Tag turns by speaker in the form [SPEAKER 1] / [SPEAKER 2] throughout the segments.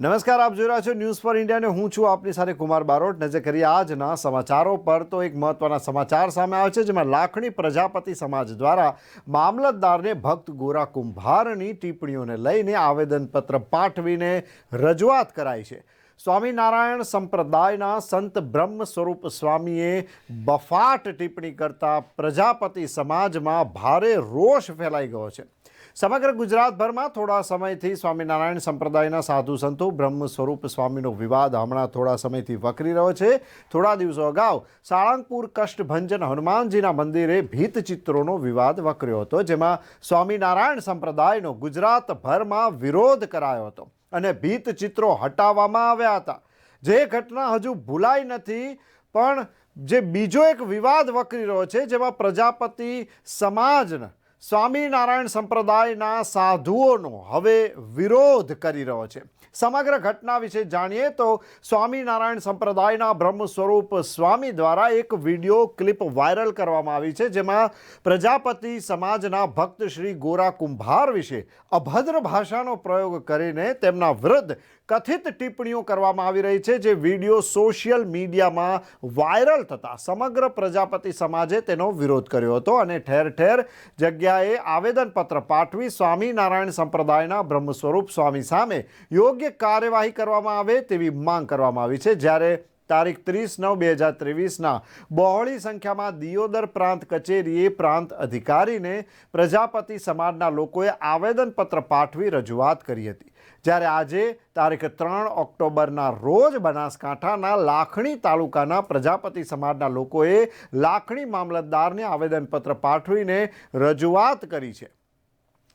[SPEAKER 1] નમસ્કાર, આપ જોઈ રહ્યા છો ન્યૂઝ ફોર ઇન્ડિયા અને હું છું આપની સાથે કુમાર બારોટ. નજર કરીએ આજના સમાચારો પર તો એક મહત્વના સમાચાર સામે આવે છે, જેમાં લાખણી પ્રજાપતિ સમાજ દ્વારા મામલતદારને ભક્ત ગોરા કુંભારની ટિપ્પણીઓને લઈને આવેદનપત્ર પાઠવીને રજૂઆત કરાઈ છે. સ્વામિનારાયણ સંપ્રદાયના સંત બ્રહ્મ સ્વરૂપ સ્વામીએ બફાટ ટિપ્પણી કરતા પ્રજાપતિ સમાજમાં ભારે રોષ ફેલાઈ ગયો છે. સમગ્ર ગુજરાતભરમાં થોડા સમયથી સ્વામિનારાયણ સંપ્રદાયના સાધુ સંતો બ્રહ્મ સ્વરૂપ સ્વામીનો વિવાદ હમણાં થોડા સમયથી વકરી રહ્યો છે. થોડા દિવસો અગાઉ સાળંગપુર કષ્ટભંજન હનુમાનજીના મંદિરે ભીતચિત્રોનો વિવાદ વકર્યો હતો, જેમાં સ્વામિનારાયણ સંપ્રદાયનો ગુજરાતભરમાં વિરોધ કરાયો હતો અને ભીતચિત્રો હટાવવામાં આવ્યા હતા. જે ઘટના હજુ ભૂલાઈ નથી, પણ જે બીજો એક વિવાદ વકરી રહ્યો છે, જેમાં પ્રજાપતિ સમાજના સ્વામિનારાયણ સંપ્રદાયના સાધુઓનો હવે વિરોધ કરી રહ્યો છે. સમગ્ર ઘટના વિશે જાણીએ તો સ્વામિનારાયણ સંપ્રદાયના બ્રહ્મ સ્વરૂપ સ્વામી દ્વારા એક વીડિયો ક્લિપ વાયરલ કરવામાં આવી છે, જેમાં પ્રજાપતિ સમાજના ભક્ત શ્રી ગોરા કુંભાર વિશે અભદ્ર ભાષાનો પ્રયોગ કરીને તેમના વિરુદ્ધ કથિત ટિપ્પણીઓ કરવામાં આવી રહી છે, જે વીડિયો સોશિયલ મીડિયામાં વાયરલ થતા સમગ્ર પ્રજાપતિ સમાજે તેનો વિરોધ કર્યો હતો અને ઠેર ઠેર જગ્યાએ આવેદનપત્ર પાઠવી સ્વામિનારાયણ સંપ્રદાયના બ્રહ્મ સ્વરૂપ સ્વામી સામે યોગ્ય કાર્યવાહી કરવામાં આવે તેવી માંગ કરવામાં આવી છે. જ્યારે તારીખ ત્રીસ નવ બે હજાર ત્રેવીસના બહોળી સંખ્યામાં દિયોદર પ્રાંત કચેરીએ પ્રાંત અધિકારીને પ્રજાપતિ સમાજના લોકોએ આવેદનપત્ર પાઠવી રજૂઆત કરી હતી. જ્યારે આજે તારીખ ત્રણ ઓક્ટોબરના રોજ બનાસકાંઠાના લાખણી તાલુકાના પ્રજાપતિ સમાજના લોકોએ લાખણી મામલતદારને આવેદનપત્ર પાઠવીને રજૂઆત કરી છે.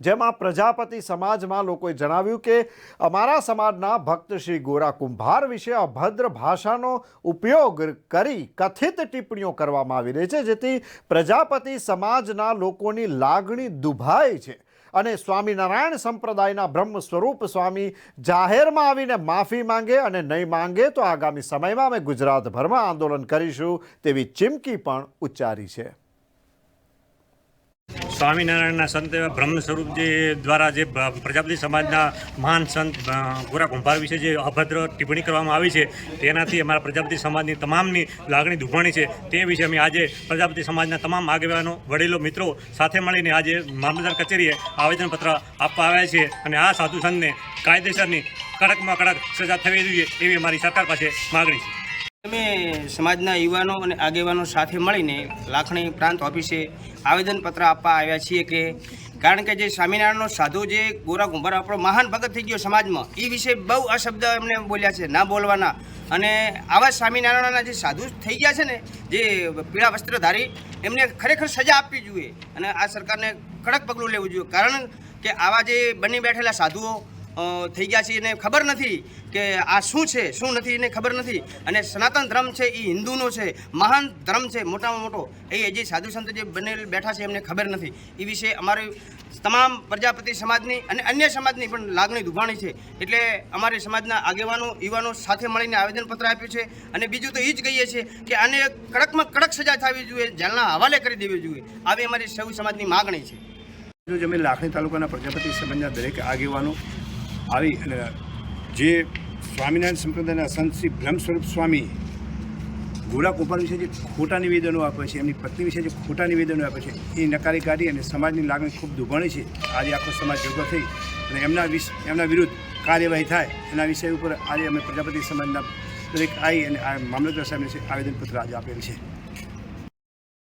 [SPEAKER 1] જેમાં પ્રજાપતિ સમાજમાં લોકોએ જણાવ્યું કે અમારા સમાજના ભક્ત શ્રી ગોરા કુંભાર વિશે અભદ્ર ભાષાનો ઉપયોગ કરી કથિત ટિપ્પણીઓ કરવામાં આવી રહી છે, જેથી પ્રજાપતિ સમાજના લોકોની લાગણી દુભાઈ છે અને સ્વામિનારાયણ સંપ્રદાયના બ્રહ્મ સ્વરૂપ સ્વામી જાહેરમાં આવીને માફી માંગે અને નહીં માંગે તો આગામી સમયમાં અમે ગુજરાતભરમાં આંદોલન કરીશું તેવી ચીમકી પણ ઉચ્ચારી છે.
[SPEAKER 2] સ્વામિનારાયણના સંત એવા બ્રહ્મ સ્વરૂપ જે દ્વારા જે પ્રજાપતિ સમાજના મહાન સંત ગોરા કુંભાર વિશે જે અભદ્ર ટિપ્પણી કરવામાં આવી છે, તેનાથી અમારા પ્રજાપતિ સમાજની તમામની લાગણી દુભાણી છે. તે વિશે અમે આજે પ્રજાપતિ સમાજના તમામ આગેવાનો, વડીલો, મિત્રો સાથે મળીને આજે મામલતદાર કચેરીએ આવેદનપત્ર આપવા આવ્યા છે અને આ સાધુ સંતને કાયદેસરની કડકમાં કડક સજા થવી જોઈએ એવી અમારી સરકાર પાસે માગણી છે.
[SPEAKER 3] સમાજના યુવાનો અને આગેવાનો સાથે મળીને લાખણી પ્રાંત ઓફિસે આવેદનપત્ર આપવા આવ્યા છીએ કે કારણ કે જે સ્વામિનારાયણનો સાધુ જે ગોરા કુંભાર આપણો મહાન ભગત થઈ ગયો સમાજમાં, એ વિશે બહુ આ શબ્દ એમને બોલ્યા છે, ના બોલવાના. અને આવા સ્વામિનારાયણના જે સાધુ થઈ ગયા છે ને, જે પીળા વસ્ત્રધારી, એમને ખરેખર સજા આપવી જોઈએ. અને આ સરકારને કડક પગલું લેવું જોઈએ. કારણ કે આવા જે બની બેઠેલા સાધુઓ થઈ ગયા છે એને ખબર નથી કે આ શું છે, શું નથી એને ખબર નથી. અને સનાતન ધર્મ છે એ હિન્દુનો છે, મહાન ધર્મ છે, મોટામાં મોટો. એ જે સાધુ સંત જે બનેલ બેઠા છે એમને ખબર નથી. એ વિશે અમારી તમામ પ્રજાપતિ સમાજની અને અન્ય સમાજની પણ લાગણી દુભાણી છે. એટલે અમારી સમાજના આગેવાનો, યુવાનો સાથે મળીને આવેદનપત્ર આપ્યું છે. અને બીજું તો એ જ કહીએ છીએ કે આને કડકમાં કડક સજા થવી જોઈએ જેલના હવાલે કરી દેવી જોઈએ. આવી અમારી સૌ સમાજની માગણી છે.
[SPEAKER 4] જો અમે લાખણી તાલુકાના પ્રજાપતિ સમાજના દરેક આગેવાનો આવી જે સ્વામિનારાયણ સંપ્રદાયના સંત શ્રી બ્રહ્મ સ્વરૂપ સ્વામી ગોરા ગોપાલ વિશે જે ખોટા નિવેદનો આપે છે, એમની પત્ની વિશે જે ખોટા નિવેદનો આપે છે, એ નકારી કાઢી અને સમાજની લાગણી ખૂબ દુભાણી છે. આજે આખો સમાજ ભેગો થઈ અને એમના એમના વિરુદ્ધ કાર્યવાહી થાય એના વિષય ઉપર આજે અમે પ્રજાપતિ સમાજના દરેક આવી અને આ મામલતદાર સાહેબને આવેદનપત્ર આજે આપેલ છે.